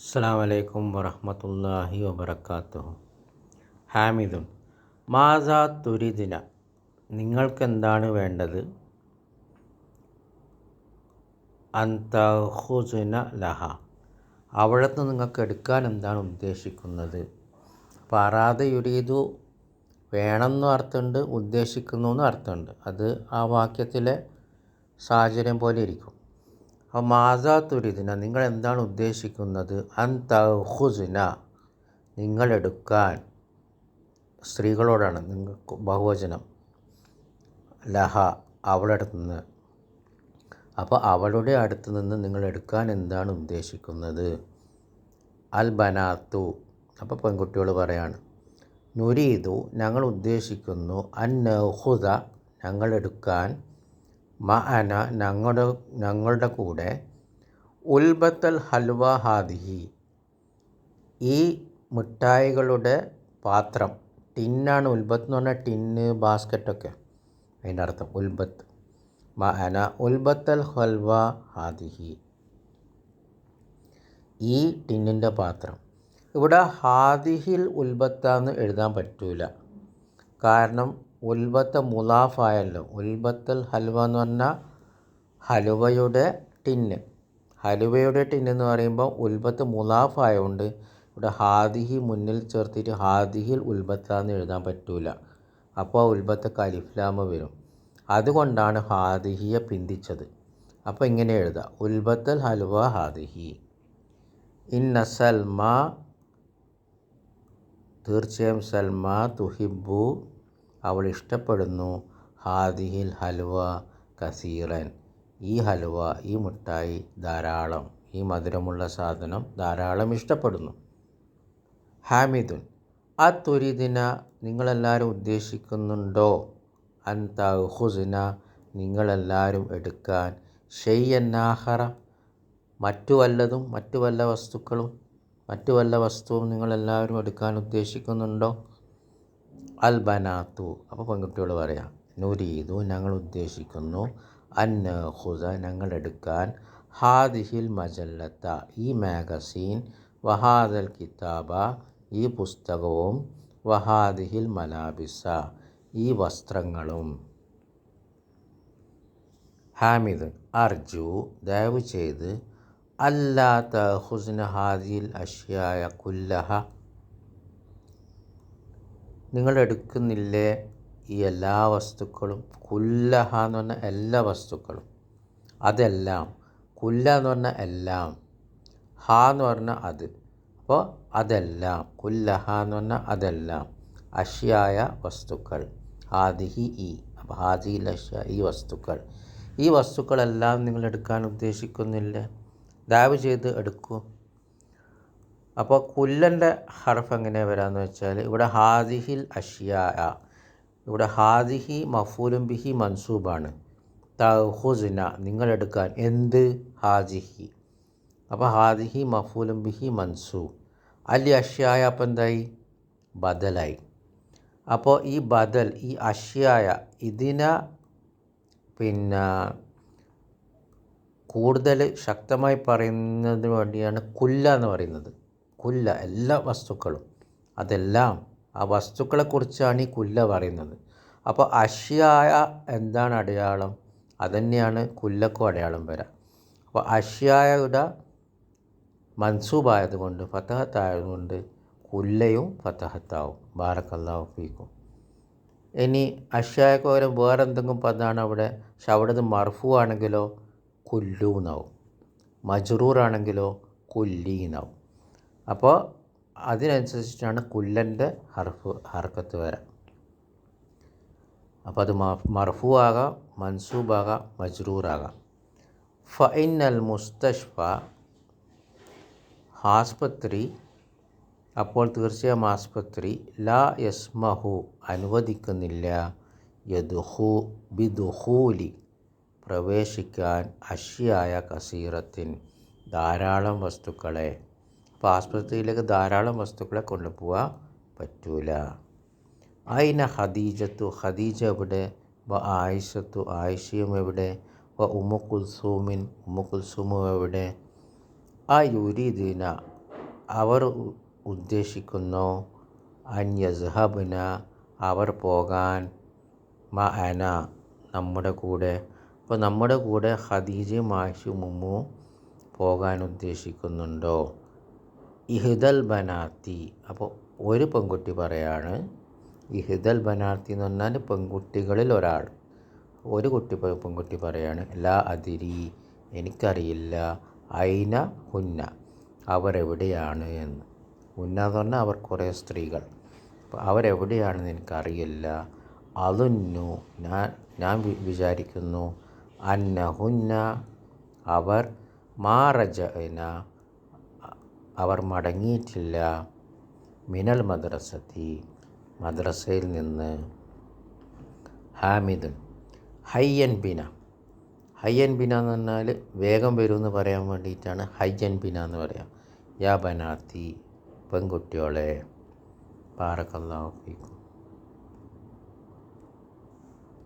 അസ്സാം വലൈക്കും വറഹമത്തല്ലാഹി വബർക്കാത്തുഹു ഹാമിദുൻ മാസാ തുരിദിന നിങ്ങൾക്കെന്താണ് വേണ്ടത്? അന്തഹുസുന ലഹ അവിടുന്ന് നിങ്ങൾക്ക് എടുക്കാൻ എന്താണ് ഉദ്ദേശിക്കുന്നത്? പറാതെ യുരീദു വേണമെന്നും അർത്ഥമുണ്ട് ഉദ്ദേശിക്കുന്നു എന്നും അർത്ഥമുണ്ട്. അത് ആ വാക്യത്തിലെ സാഹചര്യം പോലെ ഇരിക്കും. മാസാ തുരിദിന നിങ്ങൾ എന്താണ് ഉദ്ദേശിക്കുന്നത്? അൻ തഹുസിന നിങ്ങളെടുക്കാൻ. സ്ത്രീകളോടാണ് നിങ്ങൾക്ക് ബഹുവചനം. ലഹ അവളടുത്ത് നിന്ന് അപ്പോൾ അവളുടെ അടുത്ത് നിന്ന് നിങ്ങൾ എടുക്കാൻ എന്താണ് ഉദ്ദേശിക്കുന്നത്? അൽ ബനാത്തു അപ്പോൾ പെൺകുട്ടികൾ പറയാണ് നുരീതു ഞങ്ങൾ ഉദ്ദേശിക്കുന്നു അൻ നഹുദ ഞങ്ങൾ എടുക്കാൻ മ അന ഞങ്ങളുടെ ഞങ്ങളുടെ കൂടെ. ഉൽബത്തൽ ഹൽവ ഹാദിഹി. ഈ മിഠായികളുടെ പാത്രം ടിന്നാണ് ഉൽബത്ത് എന്ന് പറഞ്ഞാൽ ടിന്ന് ബാസ്ക്കറ്റൊക്കെ. അതിന്റെ അർത്ഥം ഉൽബത്ത്. മഅന അന ഉൽബത്തൽ ഹൽവ ഹാദിഹി. ഈ ടിന്നിന്റെ പാത്രം. ഇവിടെ ഹാദിഹിൽ ഉൽബത്താന്ന് എഴുതാൻ പറ്റൂല. കാരണം ഉൽബത്ത മുലാഫായല്ലോ. ഉൽബത്തൽ ഹൽവ എന്ന് പറഞ്ഞാൽ ഹലുവയുടെ ടിന്ന്. ഹലുവയുടെ ടിന്ന് എന്ന് പറയുമ്പോൾ ഉൽബത്ത് മുലാഫായതുകൊണ്ട് ഇവിടെ ഹാദിഹി മുന്നിൽ ചേർത്തിട്ട് ഹാദിഹിൽ ഉൽബത്താന്ന് എഴുതാൻ പറ്റൂല. അപ്പോൾ ഉൽബത്ത് കലിഫ്ലാമ വരും. അതുകൊണ്ടാണ് ഹാദിഹിയെ പിന്തിച്ചത്. അപ്പോൾ ഇങ്ങനെ എഴുതാം. ഉൽബത്തൽ ഹൽവ ഹാദിഹി. ഇൻ സൽമ തീർച്ചയായും സൽമ തുഹിബു അവൾ ഇഷ്ടപ്പെടുന്നു. ഹാദിഹിൽ ഹൽവ കസീറൻ. ഈ ഹൽവ ഈ മിഠായി ധാരാളം. ഈ മധുരമുള്ള സാധനം ധാരാളം ഇഷ്ടപ്പെടുന്നു. ഹാമിദുൻ. ആ തുരിദിന നിങ്ങളെല്ലാവരും ഉദ്ദേശിക്കുന്നുണ്ടോ അൻതഹുസിന നിങ്ങളെല്ലാവരും എടുക്കാൻ ഷെയ്യന്നാഹറ മറ്റു വല്ലതും മറ്റു വല്ല വസ്തുക്കളും മറ്റു വല്ല വസ്തുവും നിങ്ങളെല്ലാവരും എടുക്കാൻ ഉദ്ദേശിക്കുന്നുണ്ടോ? അൽ ബനാത്തു അപ്പോൾ പെൺകുട്ടിയോട് പറയാം നുരീതു ഞങ്ങൾ ഉദ്ദേശിക്കുന്നു അന്ന ഹുസ ഞങ്ങൾ എടുക്കാൻ ഹാദിഹിൽ മജല്ലത്ത ഈ മാഗസീൻ വഹാദൽ കിതാബ ഈ പുസ്തകവും വഹാദിഹിൽ മലാബിസ ഈ വസ്ത്രങ്ങളും. ഹാമിദ് അർജു ദയവ് ചെയ്ത് അല്ലാത്ത ഹുസ്ന ഹാദിൽ അഷ്യായ കുല്ലഹ നിങ്ങൾ എടുക്കുന്നില്ലേ ഈ എല്ലാ വസ്തുക്കളും? കുല്ലഹ എന്ന് പറഞ്ഞ എല്ലാ വസ്തുക്കളും. അതെല്ലാം. കുല്ല എന്ന് പറഞ്ഞാൽ എല്ലാം. ഹ എന്ന് പറഞ്ഞാൽ അത്. അപ്പോൾ അതെല്ലാം. കുല്ലഹ എന്ന് പറഞ്ഞാൽ അതെല്ലാം. അഷ്യായ വസ്തുക്കൾ. ഹാദിഹി ഈ. അപ്പോൾ ഹാദിഹി ലഷ്യ ഈ വസ്തുക്കൾ. ഈ വസ്തുക്കളെല്ലാം നിങ്ങൾ എടുക്കാൻ ഉദ്ദേശിക്കുന്നില്ലേ? ദയവ് ചെയ്ത് എടുക്കൂ. അപ്പോൾ കുല്ലന്റെ ഹർഫ് എങ്ങനെ വരാമെന്ന് വെച്ചാൽ ഇവിടെ ഹാദിഹിൽ അഷിയായ ഇവിടെ ഹാദിഹി മഫൂലും ബിഹി മൻസൂബാണ്. തഹുസിന നിങ്ങളെടുക്കാൻ എന്ത്? ഹാദിഹി. അപ്പോൾ ഹാദിഹി മഫൂലും ബിഹി മൻസൂ. അല്ലി അഷ്യായ അപ്പം എന്തായി? ബദലായി. അപ്പോൾ ഈ ബദൽ ഈ അഷ്യായ ഇതിനെ പിന്നെ കൂടുതൽ ശക്തമായി പറയുന്നതിന് വേണ്ടിയാണ് കുല്ല എന്ന് പറയുന്നത്. കുല്ല എല്ലാ വസ്തുക്കളും. അതെല്ലാം ആ വസ്തുക്കളെക്കുറിച്ചാണ് ഈ കുല്ല പറയുന്നത്. അപ്പോൾ അഷ്യായ എന്താണ് അടയാളം? അതന്നെയാണ് കുല്ലക്കും അടയാളം വരാം. അപ്പോൾ അഷ്യായുടെ മൻസൂബായതുകൊണ്ട് ഫത്തഹത്തായതുകൊണ്ട് കുല്ലയും ഫത്തഹത്താവും ബാറക്കല്ലാഹു ഫീക്കും. ഇനി അഷ്യായക്ക് പകരം വേറെ എന്തെങ്കിലും പദമാണ് അവിടെ? പക്ഷെ അവിടെ അത് മർഫു ആണെങ്കിലോ കുല്ലു എന്നാവും മജ്റൂർ ആണെങ്കിലോ കുല്ലി എന്നാവും അപ്പോൾ അതിനനുസരിച്ചിട്ടാണ് കുല്ലന്റെ ഹർഫ് ഹർക്കത്ത് വരാം. അപ്പോൾ അത് മർഫു ആകാം മൻസൂബാകാം മജ്റൂറാകാം. അൽ മുസ്തഷ്ഫ ആസ്പത്രി അപ്പോൾ തീർച്ചയായും ആസ്പത്രി ലാ യസ്മഹു അനുവദിക്കുന്നില്ല. യദുഹു ബിദുഹൂലി പ്രവേശിക്കാൻ അഷിയായ കസീറത്തിൻ ധാരാളം വസ്തുക്കളെ അപ്പോൾ ആസ്പത്രിയിലേക്ക് ധാരാളം വസ്തുക്കളെ കൊണ്ടുപോകാൻ പറ്റൂല. അയിന ഖദീജത്തു? ഖദീജ എവിടെ? വ ആയിഷത്തു? ആയിഷയും എവിടെ? വ ഉമ്മു കുൽസൂമിൻ? ഉമ്മു കുൽസൂമും എവിടെ? ആ യുരീദീന അവർ ഉദ്ദേശിക്കുന്നു അൻ യസ്ഹബ്ന അവർ പോകാൻ മ അന നമ്മുടെ കൂടെ. അപ്പോൾ നമ്മുടെ കൂടെ ഖദീജയും ആയിഷയും ഉമ്മു പോകാൻ ഉദ്ദേശിക്കുന്നുണ്ടോ? ഇഹ്ദൽ ബനാത്തി. അപ്പോൾ ഒരു പെൺകുട്ടി പറയാണ് ഇഹ്ദൽ ബനാത്തി എന്ന് പറഞ്ഞാൽ പെൺകുട്ടികളിൽ ഒരാൾ. ഒരു കുട്ടി പെൺകുട്ടി പറയാണ് ലാ അതിരി എനിക്കറിയില്ല. ഐന ഹുന്ന അവരെവിടെയാണ്? എന്ന്. ഹുന്ന എന്ന് പറഞ്ഞാൽ അവർ കുറേ സ്ത്രീകൾ. അപ്പോൾ അവരെവിടെയാണെന്ന് എനിക്കറിയില്ല. അതൊന്നു ഞാൻ ഞാൻ വിചാരിക്കുന്നു അന്ന ഹുന്ന അവർ മാറജന അവർ മടങ്ങിയിട്ടില്ല. മിനൽ മദ്രസത്തി മദ്രസയിൽ നിന്ന് ഹാമിദുൻ ഹയ്യൻ ബിന. ഹയ്യൻ ബിന എന്ന് പറഞ്ഞാൽ വേഗം വരുമെന്ന് പറയാൻ വേണ്ടിയിട്ടാണ് ഹയ്യൻ ബിന എന്ന് പറയാം. യാ ബനാത്തി പെൺകുട്ടിയോളെ പാറക്കല്ലാഹു ഫീക്കും.